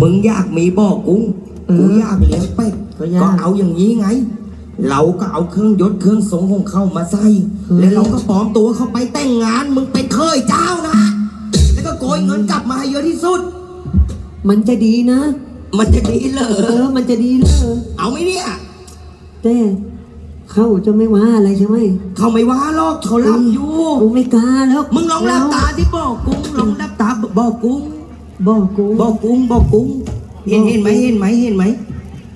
มึงอยากมีบ่อกุ้งเออกูอยากเลี้ยงเป็ดก็อยาก ก็เอาอย่างนี้ไง เราก็เอาเครื่องยศเครื่องทรงของเข้ามาใส่เฮ้ยแล้วเราก็ปลอมตัวเข้าไปแต่งงาน มึงเป็นเคยเจ้านะ แล้วก็โกยเงินกลับมาให้เยอะที่สุด มันจะดีนะ มันจะดีเหรเอออ มันจะดีเลยเอาไหมเนี่ย แต่เขาจะไม่ว่าอะไรใช่ไหมเขาไม่ว่าหรอกเขารับอยู่ กูไม่กล้าแล้วมึงลองรับตาที่บ่อกุ้งลองรับตาบ่อกุ้ง บอกกูบ่อกุ้งบ่อกุ้งเห็นเห็นไหมเห็นไหมเห็นไหม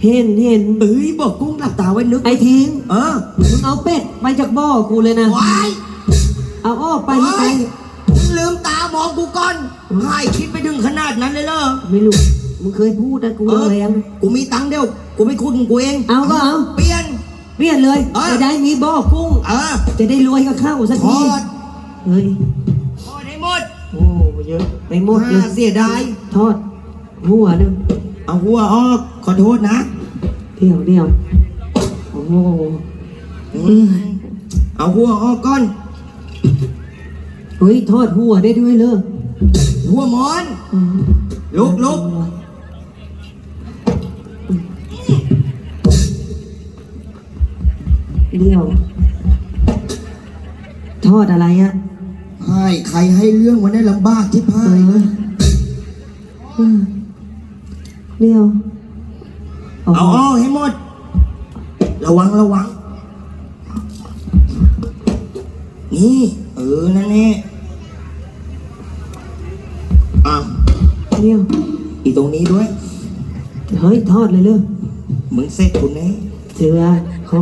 เห็นเห็นเอ้ยบ่อกุ้งหลับตาไว้นึกไอ้ทิ้งเออมึงเอาเป็ดไปจากบ่อกูเลยนะวายเอาอ้อไปนี่ไปเฮ้ยมึงลืมตามองกูก่อนให้คิดไปถึงขนาดนั้นเลยเหรอไม่รู้มึงเคยพูดนะกูเออแรงกูมีตังค์เดียวกูไม่คุ้นกูเองเอาก็เอาเปลี่ยนเปลี่ยนเลยเออจะได้มีบ่อกุ้งเออจะได้รวยก็เข้าสักททีอดเฮ้ยทอดให้หมด โอ้เยอะไปหมดเลยน่าเสียดายทอด หัวหนึงเอาหัวออกขอโทษนะเดี๋ยวเดี๋ยวโอ้โหอืมเอาหัวออกก่อน เฮ้ยทอดหัวได้ด้วยเลยหัวหมอนอืมลุกลุกเดี๋ยว ทอดอะไรอะ ให้ใครให้เรื่องวันนี้ลำบากที่พาเอยอเออเดี๋ยวเอาออกให้หมด ระวังระวัง นี่ เออ นั่นแน่อ้าวเดี๋ยวอีตรงนี้ด้วย เฮ้ย ทอดเลยเลยมึงเสร็จคุณแน่เสือเขา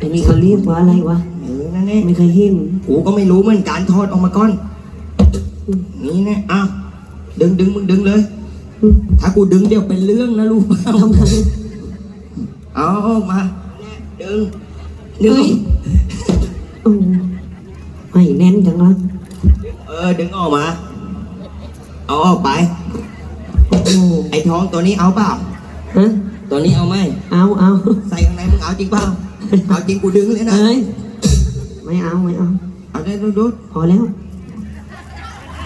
อันนี้เขาเรียกว่าอะไรวะ เออนั่นแน่ไม่เคยเห็นกูก็ไม่รู้เหมือนกันทอดออกมาก่อน นี่แน่อ้าวดึงดึงมึงดึงเลยอืมถ้ากูดึงเดี๋ยวเป็นเรื่องนะลูกทำไมเอาออกมาดึงดึเฮ้งยโอ้ไม่แน่นจังเลยเออ ดึงออกมา เอาออกไปโอ้โหไอ้ท้องตัวนี้เอาเปล่าฮะตัวนี้เอาไหมเอาเอาใส่ข้างในมึงเอาจริงเปล่าเอาจริงกูดึงเลยนะเอ้ย ไม่เอาไม่เอาเอาได้ดูดูพอแล้ว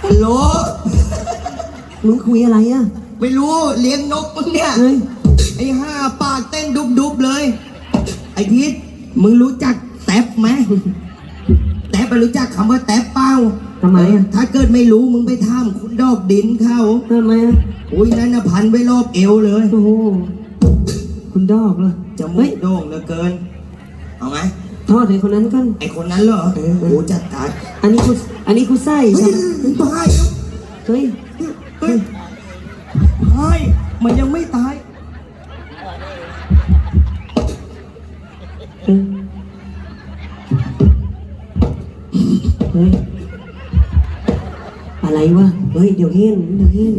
ฮัลโหลมึงคุยอะไรอะไม่รู้เลี้ยงนกมึงเนี่ยเฮ้ยไอ้ห้าปากเต้นดุบดุบๆเลย ไอ้ทิศมึงรู้จักแท็บไหมแท็บไปรู้จักคำว่าแท็บเปล่าทำไมอะถ้าเกิดไม่รู้มึงไปถามคุณดอกดินเขาทำไมอะอุ้ยนั่นน่ะพันไว้รอบเอวเลยโอ้โหคุณดอกเลยจมูเฮ้ยกโด่งเหลือเกิน เอาไหม ทอดให้คนนั้นกัน ไอ้คนนั้นเหรอเออเออ โอ้จัดการอันนี้กูอันนี้กูใส่เฮ้ใช่ยไหมมันตายเฮ้ยเฮ้ยเฮ้ยมันยังไม่ตาย เออเฮ้ยอะไรวะเฮ้ยเดี๋ยวเห็นเดี๋ยวเห็น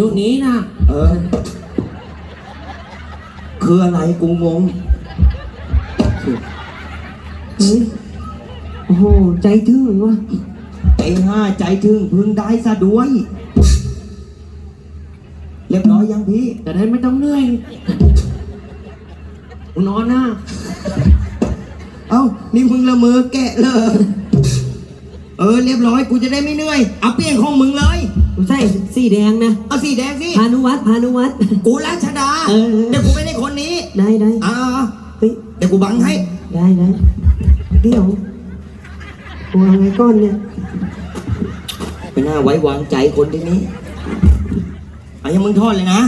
ยุคนี้นะ เออ คืออะไรกูงง เฮ้ยโอ้โห ใจถึงวะไอ้ห้าใจถึงพึงได้ซะด้วย เรียบร้อยยังพี่จะได้ไม่ต้องเหนื่อยมึงนอนนะเอ้านี่มึงละเมอแกะเลยเออเรียบร้อยกูจะได้ไม่เหนื่อยเอาเปลี่ยนของมึงเลยกูใส่สีแดงนะเอาสีแดงสิพานุวัฒน์พานุวัฒน์กูรัชดาเออเออเดี๋ยวกูไม่ได้คนนี้ได้ได้อ่าเฮ้ยเดี๋ยว กูบังให้ ได้ได้เดี๋ยวกูเอาไงก้อนเนี่ยไม่น่าไว้วางใจคนที่นี้เอายังมึงทอดเลยนะ